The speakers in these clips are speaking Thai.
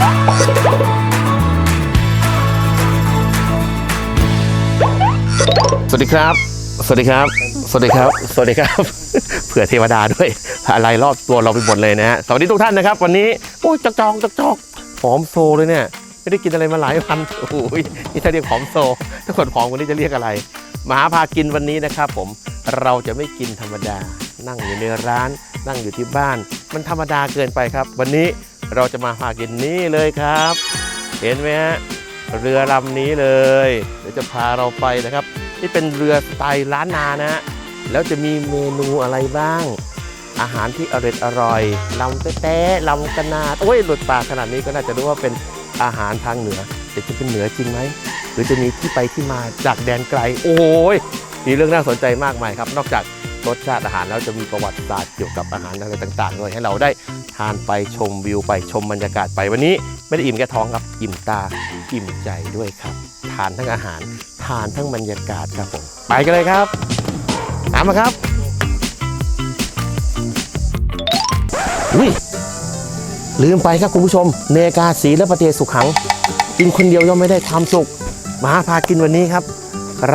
สวัสดีครับ สวัสดีครับ สวัสดีครับ สวัสดีครับ เผื่อเทวดาด้วย อะไรรอบตัวเราไปหมดเลยนะฮะ สวัสดีทุกท่านนะครับ วันนี้ โอ้ยจอกจอกจอกจอกหอมโซเลยเนี่ย ไม่ได้กินอะไรมาหลายวัน โอ้ยนี่ถ้าเรียกหอมโซ ถ้าคนหอมกวันนี้จะเรียกอะไร มหาพากินวันนี้นะครับผม เราจะไม่กินธรรมดา นั่งอยู่ในร้าน นั่งอยู่ที่บ้าน มันธรรมดาเกินไปครับ วันนี้ เราจะมาพากินนี่เลยครับ เห็นไหมฮะเรือลำนี้เลย เดี๋ยวจะพาเราไปนะครับ นี่เป็นเรือสไตล์ล้านนานะฮะแล้วจะมีเมนูอะไรบ้าง อาหารที่อร่อยอร่อยลำแต้ๆลำกระนาดโอ้ยหลุดปากขนาดนี้ก็น่าจะรู้ว่าเป็นอาหารทางเหนือแต่จะเป็นเหนือจริงไหมหรือจะมีที่ไปที่มาจากแดนไกล โอ้ยมีเรื่องน่าสนใจมากมายครับ นอกจาก รสชาติอาหารแล้วจะมีประวัติศาสตร์เกี่ยวกับอาหารอะไรต่างๆด้วยให้เราได้ทานไปชมวิวไปชมบรรยากาศไปวันนี้ ไม่ได้อิ่มแค่ท้องครับ อิ่มตาอิ่มใจด้วยครับ ทานทั้งอาหาร ทานทั้งบรรยากาศครับผมไปกันเลยครับตามมาครับอุ้ยลืมไปครับคุณผู้ชม เนกาสีและประเทศสุขขัง กินคนเดียวย่อมไม่ได้ความสุขมาพากินวันนี้ครับ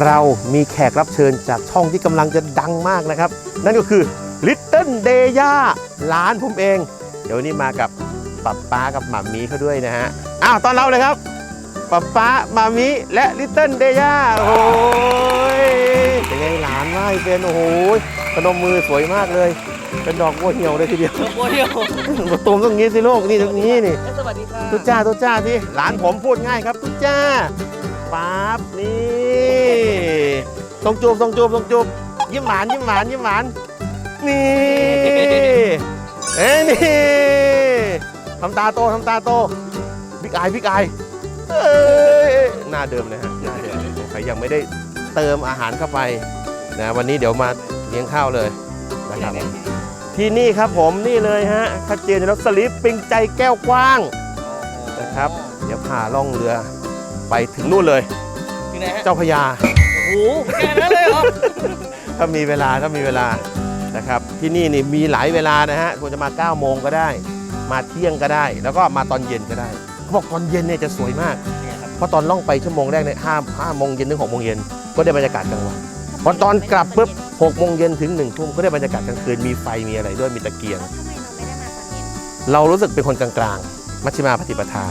เรามีแขกรับเชิญจากช่องที่กำลังจะดังมากนะครับ นั่นก็คือ Little d a y a ร้านผมเอง เดี๋ยววนนี้มากับป๊าป๊ากับหมามีเขาด้วยนะฮะ อ้าวตอนเราเลยครับป๊าป๊าหมามีและ Little d a y a โอ้ยเป็นไงหลานว่าเป็นโอ้โหพนมมือสวยมากเลย เป็นดอกบัวเหี่ยวเลยทีเดียวโมเดลมาตูมตรงนี้สิลูกนี่ตรงนี้นี่สวัสดีค่ะตุ๊จ้าตุ๊จ้าที่หลานผมพูดง่ายครับตุ๊จ้าปั๊บนี่ ต้องจูบต้องจูบต้องจูบยิ้มหวานยิ้มหวานยิ้มหวานนี่เอ้ยนี่ทำตาโตทำตาโตบิ๊กอายบิ๊กอายเอ้ยหน้าเดิมเลยฮะหน้าเดิมใครยังไม่ได้เติมอาหารเข้าไปนะวันนี้เดี๋ยวมาเลี้ยงข้าวเลยนะครับที่นี่ครับผมนี่เลยฮะชัดเจนอยู่แล้วสลิปปิงใจแก้วกว้างนะครับ เดี๋ยวพาล่องเรือไปถึงนู่นเลยที่ไหนฮะเจ้าพระยา โอ้โหแค่นั้นเลยเหรอ ถ้ามีเวลาถ้ามีเวลานะครับ ที่นี่นี่มีหลายเวลานะฮะควรจะมา9โมงก็ได้ มาเที่ยงก็ได้ แล้วก็มาตอนเย็นก็ได้เขาบอกตอนเย็นเนี่ยจะสวยมากเพราะตอนล่องไปชั่วโมงแรกเนี่ยห้าห้าโมงเย็นถึงหกโมงเย็นก็ได้บรรยากาศกลางวันพอตอนกลับปุ๊บหกโมงเย็นถึงหนึ่งทุ่มก็ได้บรรยากาศกลางคืนมีไฟมีอะไรด้วยมีตะเกียง แล้วทำไมเราไม่ได้มาตอนเย็นเรารู้สึกเป็นคนกลางๆ มัชฌิมาปฏิปทา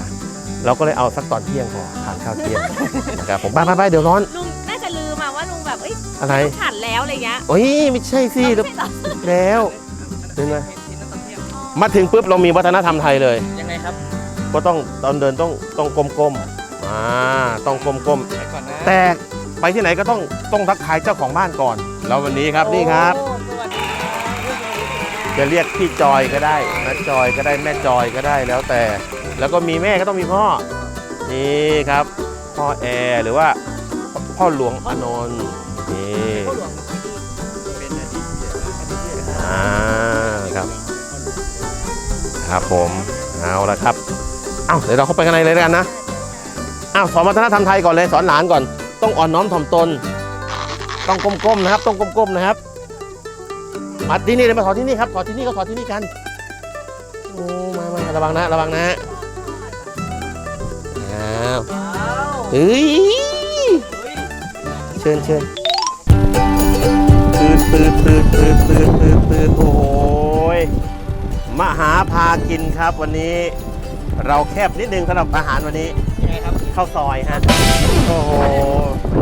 เราก็เลยเอาสักตอนเที่ยงพอทานข้าวเที่ยง นะครับผมไปไปไปเดี๋ยวร้อนลุ อ้ยอะไรฉันแล้วอะไรเงี้ย โอ้ยไม่ใช่สิไม่แล้วใช่เหรอแล้วเห็นไหมเห็นตั้งแต่เที่ยงมาถึงปุ๊บเรามีวัฒนธรรมไทยเลย ยังไงครับก็ต้องตอนเดินต้องต้องก้มๆอ่าต้องก้มไหนก่อนนะๆแต่ไปที่ไหนก็ต้องต้องทักทายเจ้าของบ้านก่อน แล้ววันนี้ครับนี่ครับ โอ้สวัสดีครับจะเรียกพี่จอยก็ได้นะจอยก็ได้แม่จอยก็ได้แล้วแต่ แล้วก็มีแม่ก็ต้องมีพ่อ นี่ครับ พ่อแอร์หรือว่าพ่อหลวงอานนท์ นี่อ่าครับ ครับผมเอาละครับเอ้าเดี๋ยวเราเข้าไปข้างในเลยแล้วกันนะอ้าวสอนวัฒนธรรมไทยก่อนเลยสอนหลานก่อน ต้องอ่อนน้อมถ่อมตน ต้องก้มๆนะครับ ต้องก้มๆนะครับมาที่นี่เลยมาถอดที่นี่ครับถอดที่นี่ก็ถอดที่นี่กันโอ้มามาระวังนะระวังนะอ้าวว้าเฮ้ยเชิญเชิญ ตืดตืดตืดตืดตืดตืดตืดโอ้ยมหาพากินครับวันนี้ เราแคบนิดนึงสำหรับอาหารวันนี้ยังไงครับ ข้าวซอยฮะโอ้โห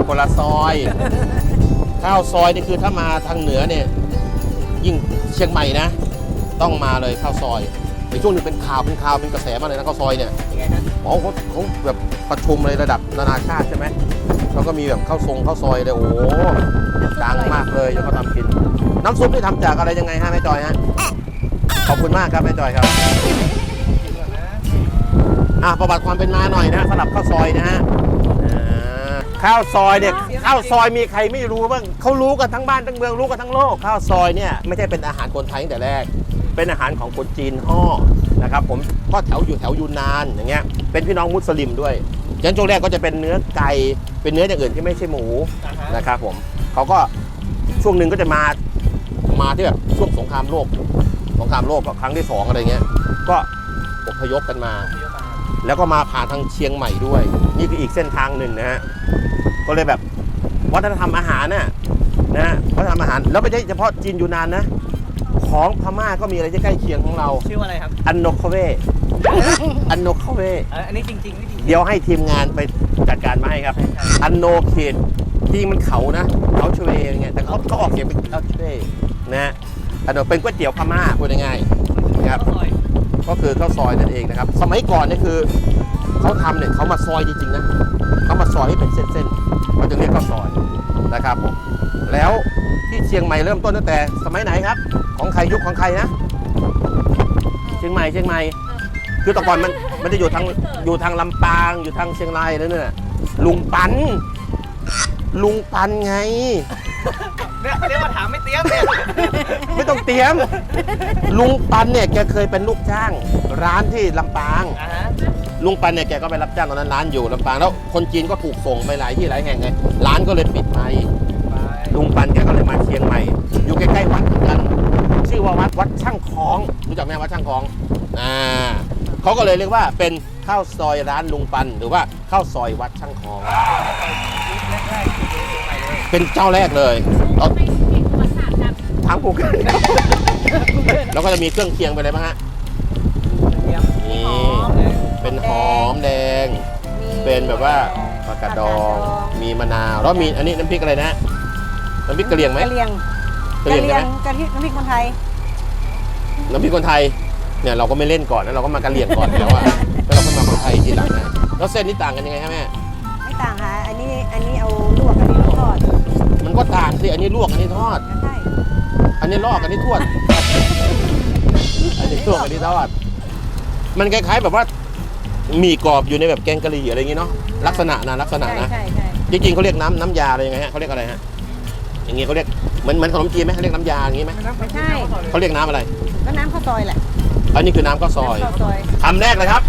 คนละซอย ข้าวซอยนี่คือถ้ามาทางเหนือเนี่ย ยิ่งเชียงใหม่นะ ต้องมาเลยข้าวซอยในช่วงหนึงเป็นข่าวเป็นข่าวเป็นกระแสมากเลยนะข้าวซอยเนี่ยยังไงฮะอ๋อเขาเขาแบบประชุมในระดับนานาชาติใช่ไหม แล้วก็มีแบบข้าวทรงข้าวซอยเลยโอ้โหดังมากเลยแล้วก็ทำกิน น้ำซุปนี่ทำจากอะไรยังไงฮะแม่จอยฮะขอบคุณมากครับแม่จอยครับอะประวัติความเป็นมาหน่อยนะสำหรับข้าวซอยนะฮะข้าวซอยเนี่ยข้าวซอยมีใครไม่รู้บ้างเขารู้กันทั้งบ้านทั้งเมืองรู้กันทั้งโลกข้าวซอยเนี่ยไม่ใช่เป็นอาหารคนไทยตั้งแต่แรก เป็นอาหารของคนจีนห่อนะครับผมก็แถวอยู่แถวยูนนานอย่างเงี้ยเป็นพี่น้องมุสลิมด้วย ฉะนั้นช่วงแรกก็จะเป็นเนื้อไก่เป็นเนื้ออย่างอื่นที่ไม่ใช่หมูอ่าฮะนะครับผมเขาก็ช่วงหนึ่งก็จะมามาที่แบบช่วงสงครามโลกสงครามโลกก็ครั้งที่สองอะไรเงี้ย ก็อพยพกันมาเยอะมากแล้วก็มาผ่านทางเชียงใหม่ด้วย นี่คืออีกเส้นทางหนึ่งนะฮะก็เลยแบบวัฒนธรรมอาหารน่ะนะฮะวัฒนธรรมอาหารแล้วไม่ใช่เฉพาะจีนยูนานนะ ของพม่าก็มีอะไรที่ใกล้เคียงของเรา ชื่อว่าอะไรครับ อันโนคาเว อันโนคาเวเอออันนี้จริงๆนี่จริงเดี๋ยวให้ทีมงานไปจัดการมาให้ครับ อันโนเขตจริงมันเขานะ เขาชเวอะไรเงี้ยแต่เขาเขาออกเสียงเป็นเขาชเวนะฮะอันโนเป็นก๋วยเตี๋ยวพม่าพูดง่ายๆนะครับข้าวซอยก็คือข้าวซอยนั่นเองนะครับ สมัยก่อนเนี่ยคือเขาทำเนี่ยเขามาซอยจริงๆนะเขามาซอยให้เป็นเส้นๆเขาจึงเรียกข้าวซอยนะครับผมแล้วที่เชียงใหม่เริ่มต้นตั้งแต่สมัยไหนครับ ของใครยุคของใครนะ เชียงใหม่เชียงใหม่ คือแต่ก่อนมันมันจะอยู่ทางอยู่ทางลำปางอยู่ทางเชียงรายแล้วเนี่ยลุงปัน ลุงปันไง เนี่ยเรียกว่าถามไม่เตรียมเนี่ยไม่ต้องเตรียม ลุงปันเนี่ยแกเคยเป็นลูกจ้าง ร้านที่ลำปาง อ่าฮะลุงปันเนี่ยแกก็ไปรับจ้างตอนนั้นร้านอยู่ลำปางแล้วคนจีนก็ถูกส่งไปหลายที่หลายแห่งไงร้านก็เลยปิดไป ไปลุงปันแกก็เลยมาเชียงใหม่ อยู่ใกล้ๆวัดเหมือนกัน ชื่อว่าวัดวัดช่างคล้อง รู้จักไหมวัดช่างคล้อง อ่า เขาก็เลยเรียกว่าเป็นข้าวซอยร้านลุงปัน หรือว่าข้าวซอยวัดช่างคล้องแรกๆคือเชียงใหม่เลยเป็นเจ้าแรกเลยเอาไม่ผิดประวัติศาสตร์กันทางกูเกิลแล้วก็จะมีเครื่องเคียงไปเลยมั้งฮะเตรียมนี่เลยเป็นหอมแดง เป็นแบบว่าผักกาดดอง มีมะนาวแล้วมีอันนี้น้ำพริกอะไรนะน้ำพริกกะเหรี่ยงไหมกะเหรี่ยงกะเหรี่ยงใช่ไหมกะทิน้ำพริกคนไทยน้ำพริกคนไทย เนี่ยเราก็ไม่เล่นก่อนนะเราก็มากะเหรี่ยงก่อนแล้วอะแล้วเราก็มาคนไทยทีหลังนะแล้วเส้นนี่ต่างกันยังไงฮะแม่ไม่ต่างค่ะ อันนี้อันนี้เอาลวกอันนี้ทอดมันก็ต่างสิอันนี้ลวกอันนี้ทอดก็ใช่อันนี้ลอกอันนี้ทวด อันนี้ลวกอันนี้ทอด มันคล้ายๆแบบว่าหมี่กรอบอยู่ในแบบแกงกะหรี่อะไรอย่างงี้เนาะลักษณะนะลักษณะใช่นะ ใช่ใช่จริงๆเขาเรียกน้ำน้ำยาอะไรยังไงฮะเขาเรียกอะไรฮะอย่างงี้เขาเรียกเหมือนเหมือนขนมจีนไหมเขาเรียกน้ำยาอย่างงี้ไหมไม่ใช่เขาเรียกน้ำอะไร ก็น้ำข้าวซอยแหละ อันนี้คือน้ำข้าวซอยน้ำข้าวซอยคำแรกเลยครับ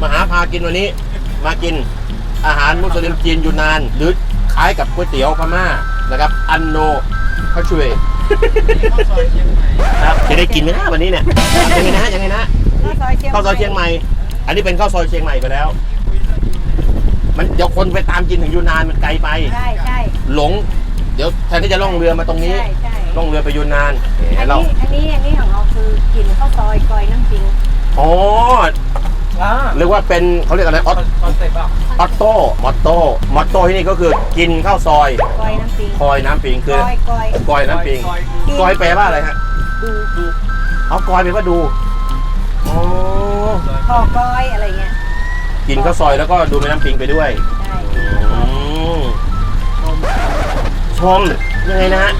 มาหาพากินวันนี้ มากินอาหารมุสลิมจีนยูนาน หรือคล้ายกับก๋วยเตี๋ยวพม่านะครับ อันโนข้าวช่วยข้าวซอยเชียงใหม่ครับจะได้กินไหมนะวันนี้เนี่ยยังไงนะยังไงนะข้าวซอยเชียงข้าวซอยเชียงใหม่ อันนี้เป็นข้าวซอยเชียงใหม่ไปแล้ว มันเดี๋ยวคนไปตามกินถึงยูนานมันไกลไปใช่ใช่หลง เดี๋ยวแทนที่จะล่องเรือมาตรงนี้ใช่ใช่ล่องเรือไปยูนานอันเรานี้อันนี้อันนี้ของเราคือ กินข้าวซอยกอยน้ำจริงอ๋ออ่าเรียกว่าเป็นเขาเรียกอะไรออคอนเซ็ปต์อะออโต้มอตโต้มอตโต้ที่นี่ก็คือกินข้าวซอย กอยน้ำจริงคอยน้ำปิงกคืออยกอยกอยน้ำปิงซอยกอยแปลว่าอะไรฮะดูดูเอากอยแปลว่าดูอ๋อพอกอยอะไรเงี้ยกินข้าวซอยแล้วก็ดูแม่น้ำปิงไปด้วยใช่อืมชม ยังไงนะฮะ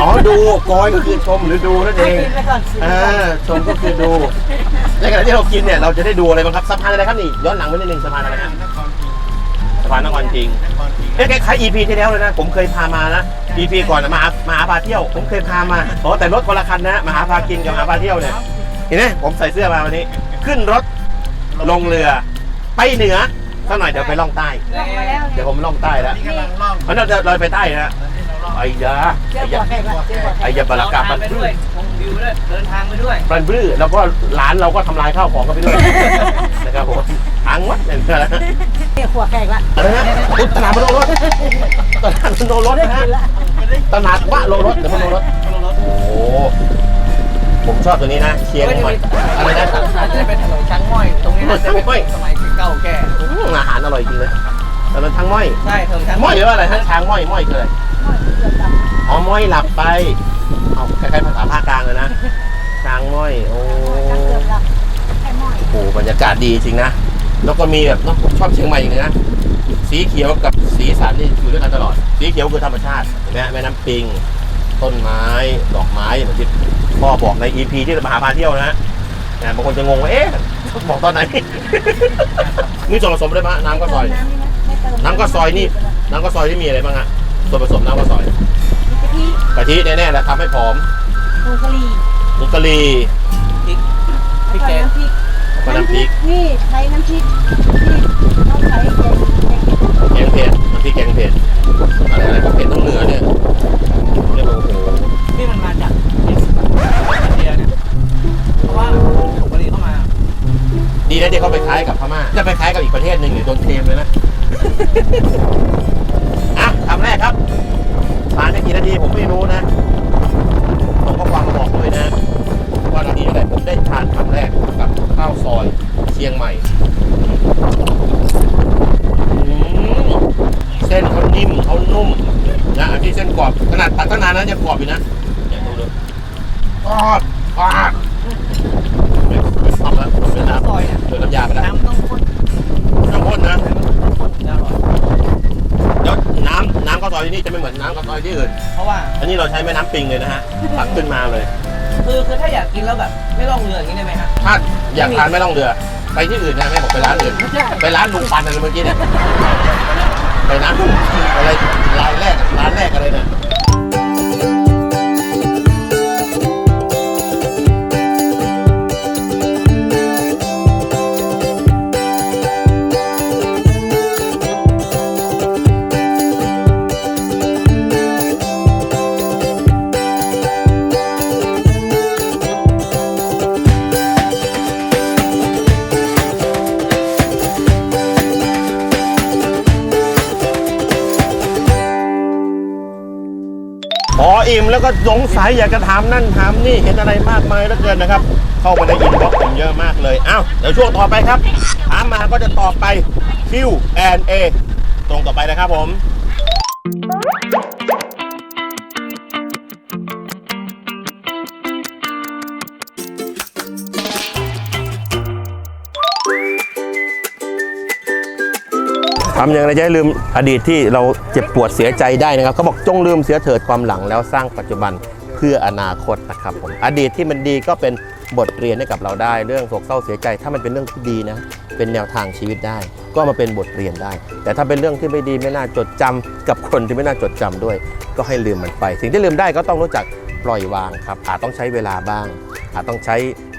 อ๋อดูกอยก็คือชมหรือดูนั่นเองกินไปก่อนกินไปอ่าก่อนชมก็คือดูในขณะที่เรากินเนี่ยเราจะได้ดูอะไรบ้างครับสะพานอะไรครับนี่ย้อนหลังไปนิดนึงสะพานอะไรฮะนครพิงสะพานนครพิงค์นครพิงเอ๊ะคล้ายๆ EP ที่แล้วเลยนะผมเคยพามานะ EP ก่อนนะมาหามาหาพาเที่ยว ผมเคยพามาอ๋อแต่รถคนละคันนะมาหาพากินกับมาหาพาเที่ยวเนี่ยเห็นไหมผมใส่เสื้อมาวันนี้ ขึ้นรถลงเรือ ไปเหนือสักหน่อยเดี๋ยวไปล่องใต้ ลงมาแล้วเดี๋เนี่ยยวผมล่องใต้แล้ว นี่กำลังล่องเพราะเราจะเราไปใต้นะ ไอ้ยาเจอไอ้หัยาวแขกละเจอหัวแขไอ้กยาบาลากาเรบันไปบด้วยชมวิวด้วยเดินทางไปด้วย บันบลื้อแล้วก็หลานเราก็ทำลายข้าวของกันไปด้วย นะครับผมทางวัดเนี่ยนะเนี่ยหัวแขกละอะไรนะอุ๊ยตลาดมโนรถตลาดมโนรถนะฮะกินละตลาดวะโลรถหรือมโนรถโอ้โหผมชอบตัวนี้นะเชียงใหม่อะไรนะ อาจจะเป็นถนนช้างม้อย ตรงนี้อาจจะเป็นสมัยเก่าแก่ อืมอาหารอร่อยจริงเลยแต่มันทั้งม้อย ใช่ถนนช้างม้อยหรือว่าอะไรฮะช้างม้อยม้อยคืออะไร อ๋อม้อยหลับไปเอาคล้ๆภาษาภาคกลางเลยนะช้างม้อยโอ้เกือบละไข่หม้อยโหบรรยากาศดีจริงนะแล้วก็มีแบบเนอะผมชอบเชียงใหม่อย่างนี้นะสีเขียวกับสีสันนี่อยู่ด้วยกันตลอด สีเขียวคือธรรมชาติเห็นไหมแม่น้ำปิง ต้นไม้ดอกไม้เหมือนที่พ่อบอกใน EP ที่มาหาพาเที่ยวนะนะบางคนจะงงว่าเอ๊ะบอกตอนไหน นี่ส่วนผสมอะไรบ้างน้ำก็ซอย น้ำก็ซอยนี่ น้ำก็ซอยที่มีอะไรบ้างฮะส่วนผสมน้ำก็ซอย ทิกะทิแน่ๆแหละทำให้ผอมผงกะหรี่มุกกะลีพริกพริกแล้วแกก็งน้ำพริกแล้วก็น้ำพริกนี่ใช้น้ำพริกที่ต้องใช้แกงแกงเผ็ดแกงเผ็ดน้ำพริกแกงเผ็ดอะไรอะไรก็เผ็ดต้องเหนือเนี่ยเรียกว่าโอ้โหที่มันมาจากอินเดียเนี่ยเพราะว่าผงกะหรี่เข้ามา ดีนะที่เขาไปคล้ายกับพม่าจะไปคล้ายกับอีกประเทศหนึ่งเนี่ยโดนเคลมเลยนะอะคำแรกครับผ่านไปกี่นาทีผม ไม่รู้นะผมก็ฟังมาบอกด้วยนะว่านาทีเท่ไหร่ผมได้ทานครั้งแรกกับข้าวซอยเชียงใหม่เส้นเขานิ่มเขานุ่มนะที่เส้นกรอบขนาดตัดตั้งนานนะยังกรอบอยู่นะ ปิงเลยนะฮะตักขึ้นมาเลย คือคือถ้าอยากกินแล้วแบบไม่ต้องเรืออย่างนี้ได้ไหมฮะถ้าอยากทานไม่ต้องเรือ ไปที่อื่นนะแม่บอกไปร้านอื่นไม่ใช่ไปร้านลุงปันอะไรเมื่อกี้เนี่ย ไปร้านลุงอะไรร้านแรกร้านแรกอะไรเนี่ย แล้วก็สงสัยอยากจะถามนั่นถามนี่เห็นอะไรมากมายเหลือเกินนะครับ เข้ามาในอินบ็อกซ์ผมเยอะมากเลยอ้าวเดี๋ยวช่วงต่อไปครับถามมาก็จะตอบไป Q&A ตรงต่อไปนะครับผม ทำอย่างไรจะให้ลืมอดีตที่เราเจ็บปวดเสียใจได้นะครับเขาบอกจงลืมเสียเถิดความหลังแล้วสร้างปัจจุบันเพื่ออนาคตนะครับผมอดีตที่มันดีก็เป็นบทเรียนให้กับเราได้ เรื่องโศกเศร้าเสียใจ ถ้ามันเป็นเรื่องที่ดีนะ เป็นแนวทางชีวิตได้ ก็มาเป็นบทเรียนได้ แต่ถ้าเป็นเรื่องที่ไม่ดีไม่น่าจดจำกับคนที่ไม่น่าจดจำด้วย ก็ให้ลืมมันไป สิ่งที่ลืมได้ก็ต้องรู้จักปล่อยวางครับ อาจต้องใช้เวลาบ้าง อาจต้องใช้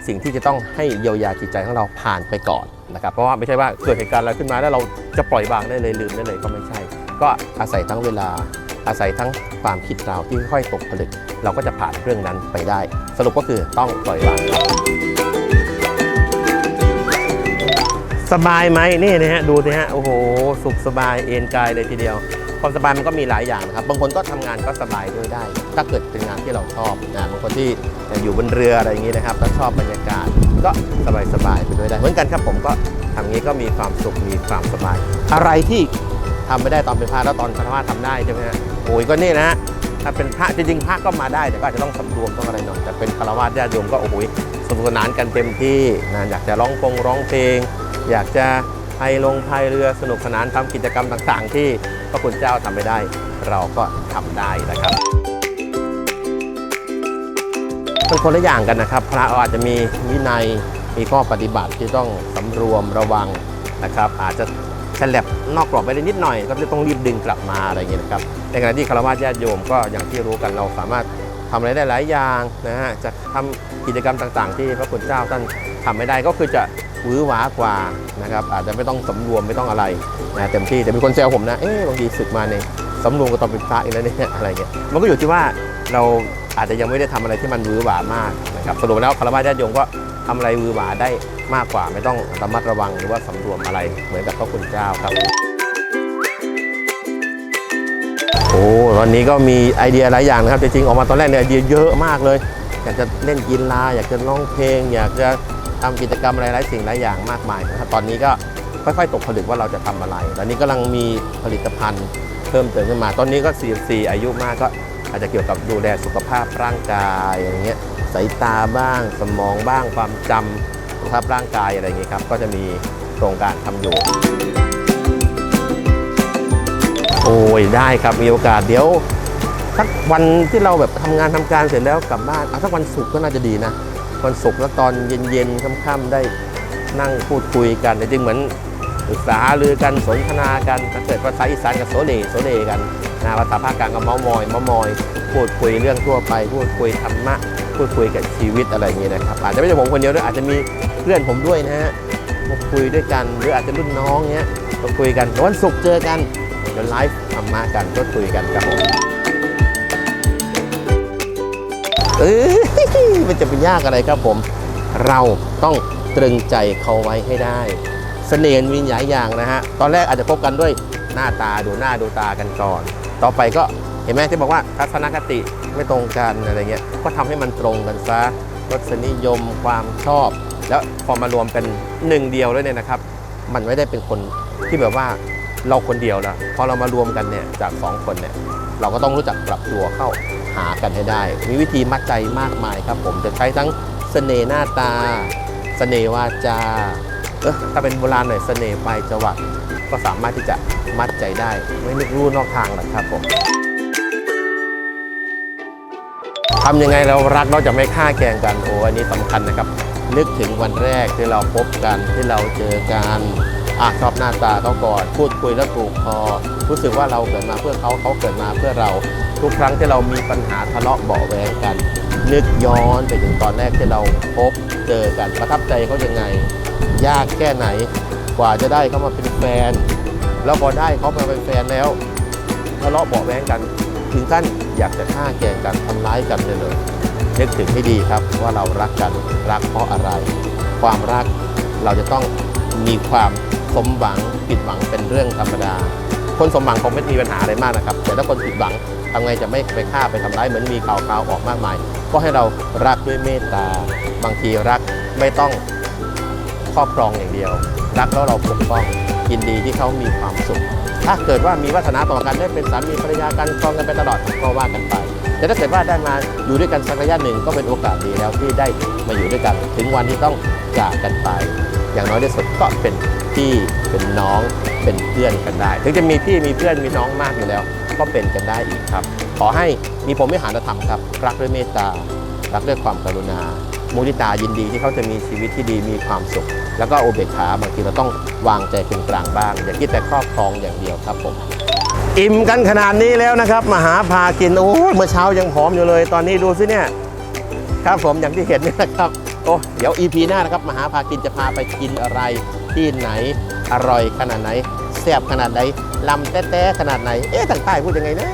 สิ่งที่จะต้องให้เยียวยาจิตใจของเราผ่านไปก่อน นะครับเพราะว่าไม่ใช่ว่าเกิดเหตุการณ์อะไรขึ้นมาแล้วเราจะปล่อยวางได้เลยลืมได้เลยก็ไม่ใช่ ก็อาศัยทั้งเวลาอาศัยทั้งความคิดเราที่ค่อยๆตกผลึก เราก็จะผ่านเรื่องนั้นไปได้ สรุปก็คือต้องปล่อยวางสบายไหมนี่นะฮะดูสิฮะโอ้โหสุขสบายเอนกายเลยทีเดียว ความสบายมันก็มีหลายอย่างนะครับบางคนก็ทำงานก็สบายด้วยได้ ถ้าเกิดเป็นงานที่เราชอบนะบางคนที่อยู่บนเรืออะไรอย่างนี้นะครับแล้วชอบบรรยากาศ ก็สบายสบายๆไปด้วยได้ เหมือนกันครับผมก็ทำงี้ก็มีความสุขมีความสบาย อะไรที่ทำไม่ได้ตอนเป็นพระแล้วตอนคารวะทำได้ใช่ไหมฮะโอ้ยก็นี่นะฮะถ้าเป็นพระจริงๆพระก็มาได้แต่ก็อาจจะต้องสำรวมต้องอะไรหน่อยแต่เป็นคารวะญาติโยมก็โอ้โหสนุกสนานกันเต็มที่นะอยากจะร้องปงร้องเพลง อยากจะพายลงพายเรือสนุกสนานทำกิจกรรมต่างๆ ที่พระคุณเจ้าทำไม่ได้ เราก็ทำได้นะครับ เป็นคนละอย่างกันนะครับ พระอาจจะมีวินัยมีข้อปฏิบัติที่ต้องสำรวมระวังนะครับ อาจจะแฉลบนอกกรอบไปได้นิดหน่อย ก็จะต้องรีบดึงกลับมาอะไรอย่างเงี้ยนะครับในขณะที่คารวะญาติโยมก็อย่างที่รู้กันเราสามารถทำอะไรได้หลายอย่างนะฮะจะทำกิจกรรมต่างๆ ที่พระคุณเจ้าท่านทำไม่ได้ก็คือจะหวือหวากว่านะครับอาจจะไม่ต้องสำรวมไม่ต้องอะไรนะเต็มที่แต่มีคนแซวผมนะเอ๊ะบางทีศึกมาเนี่ยสำรวมก็ต้องเป็นพระอีกแล้วเนี่ยอะไรเงี้ยมันก็อยู่ที่ว่าเรา อาจจะยังไม่ได้ทำอะไรที่มันวือหวามากนะครับสรุปแล้วคารวะญาติโยมก็ทำอะไรวือหวาได้มากกว่า ไม่ต้องระมัดระวังหรือว่าสำรวมอะไรเหมือนกับพระคุณเจ้าครับ โอ้วันนี้ก็มีไอเดียหลายอย่างนะครับจริงๆออกมาตอนแรกเนี่ยไอเดียเยอะมากเลย อยากจะเล่นกีฬาอยากจะร้องเพลง อยากจะทำกิจกรรมอะไรหลายสิ่งหลายอย่างมากมายนะครับตอนนี้ก็ค่อยๆ ตกผลึกว่าเราจะทำอะไร ตอนนี้กำลังมีผลิตภัณฑ์เพิ่มเติมขึ้นมา ตอนนี้ก็ 44 อายุมากก็ อาจจะเกี่ยวกับดูแลสุขภาพร่างกายอย่างเงี้ยสายตาบ้าง สมองบ้างความจำสุขภาพร่างกายอะไรอย่างเงี้ยครับก็จะมีโครงการทำอยู่ โอ้ยได้ครับมีโอกาสเดี๋ยวสักวันที่เราแบบทำงานทำการเสร็จแล้วกลับบ้านเอาสักวันศุกร์ก็น่าจะดีนะวันศุกร์แล้วตอนเย็นๆค่ำๆได้นั่งพูดคุยกันจริงเหมือนปรึกษาหรือกันสนทนากันถ้าเกิดภาษาอีสานกับโซเลโซเลกัน นะภาษาภาคกลางก็เมามอยเมามอย พูดคุยเรื่องทั่วไป พูดคุยธรรมะ พูดคุยกับชีวิตอะไรอย่างนี้นะครับ อาจจะไม่ใช่ผมคนเดียวด้วยอาจจะมีเพื่อนผมด้วยนะฮะมาคุยด้วยกันหรืออาจจะรุ่นน้องเนี้ยมาคุยกันวันศุกร์เจอกันเดี๋ยวไลฟ์ธรรมะกันก็คุยกันครับผมเออมันจะเป็นยากอะไรครับผม เราต้องตรึงใจเขาไว้ให้ได้เสน่ห์มีหลายอย่างนะฮะ ตอนแรกอาจจะพบกันด้วยหน้าตาดูหน้าดูตากันก่อน ต่อไปก็เห็นไหมที่บอกว่าทัศนคติไม่ตรงกันอะไรเงี้ยก็ทำให้มันตรงกันซะรสนิยมความชอบ แล้วพอมารวมเป็นหนึ่งเดียวแล้วเนี่ยนะครับ มันไม่ได้เป็นคนที่แบบว่าเราคนเดียวล้วพอเรามารวมกันเนี่ยจากสองคนเนี่ยเราก็ต้องรู้จักปรับตัวเข้าหากันให้ได้ มีวิธีมัดใจมากมายครับ ผมจะใช้ทั้งเสน่ห์หน้าตาเสน่ห์วาจาเออถ้าเป็นโบราณหน่อยเสน่ห์ปลายจวัก ก็สามารถที่จะมัดใจได้ไม่นึกรู้นอกทางหรอกครับผมทำยังไงเรารักเราจะไม่ฆ่าแกงกันโอ้อันนี้สำคัญนะครับ นึกถึงวันแรกที่เราพบกันที่เราเจอกันอะชอบหน้าตาเขาก่อนพูดคุยแล้วถูกคอรู้สึกว่าเราเกิดมาเพื่อเขาเขาเกิดมาเพื่อเราทุกครั้งที่เรามีปัญหาทะเลาะเบาะแวงกัน นึกย้อนไปถึงตอนแรกที่เราพบเจอกันประทับใจเขายังไง ยากแค่ไหน กว่าจะได้เขามาเป็นแฟน แล้วพอได้เขามาเป็นแฟนแล้วทะเลาะเบาแว้งกันถึงขั้นอยากจะฆ่าแกงกันทำร้ายกันเลยเลยนึกถึงให้ดีครับว่าเรารักกันรักเพราะอะไร ความรักเราจะต้องมีความสมหวังผิดหวังเป็นเรื่องธรรมดา คนสมหวังคงไม่มีปัญหาอะไรมากนะครับ แต่ถ้าคนผิดหวังทำไงจะไม่ไปฆ่าไปทำร้ายเหมือนมีข่าวๆออกมากมาย ก็ให้เรารักด้วยเมตตา บางทีรักไม่ต้องครอบครองอย่างเดียว รักแล้วเราปกป้องยินดีที่เขามีความสุข ถ้าเกิดว่ามีวาสนาต่อกันได้เป็นสามีภรรยากันครองกันไปตลอดก็ว่ากันไป แต่ถ้าเกิดว่าได้มาอยู่ด้วยกันสักระยะหนึ่งก็เป็นโอกาสดีแล้วที่ได้มาอยู่ด้วยกันถึงวันที่ต้องจากกันไป อย่างน้อยที่สุดก็เป็นพี่เป็นน้องเป็นเพื่อนกันได้ ถึงจะมีพี่มีเพื่อนมีน้องมากอยู่แล้วก็เป็นกันได้อีกครับ ขอให้มีผมไม่หานธรรมครับ รักด้วยเมตตา รักด้วยความกรุณา มุทิตายินดีที่เขาจะมีชีวิตที่ดีมีความสุข แล้วก็โอเบกขาบางทีเราต้องวางใจเป็นกลางบ้าง อย่าคิดแต่ครอบครองอย่างเดียวครับผมอิ่มกันขนาดนี้แล้วนะครับมาหาพากินโอ้เมื่อเช้ายังผอมอยู่เลย ตอนนี้ดูสิเนี่ยครับผมอย่างที่เห็นนี่นะครับโอ้เดี๋ยว EP หน้านะครับมาหาพากินจะพาไปกินอะไรที่ไหนอร่อยขนาดไหนแซ่บขนาดไหนลำแต้ๆขนาดไหนเอ๊ะทางใต้พูดยังไงนะ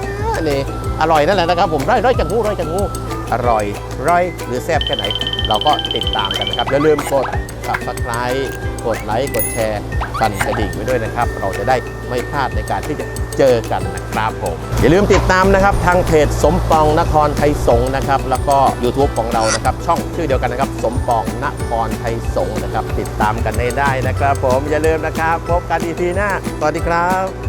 นี่อร่อยนั่นแหละนะครับผมร้อยร้อยจังหู้ร้อยจังหู้ อร่อยร้อยหรือแซ่บแค่ไหน เราก็ติดตามกันนะครับ อย่าลืมกด subscribe กดไลค์กดแชร์สั่นกระดิ่งไว้ด้วยนะครับ เราจะได้ไม่พลาดในการที่จะเจอกันนะครับผมอย่าลืมติดตามนะครับทางเพจสมปองนครไทยสงนะครับ แล้วก็ YouTube ของเรานะครับ ช่องชื่อเดียวกันนะครับ สมปองนครไทยสงนะครับ ติดตามกันให้ได้นะครับ ผมอย่าลืมนะครับ พบกันอีพีหน้าสวัสดีครับ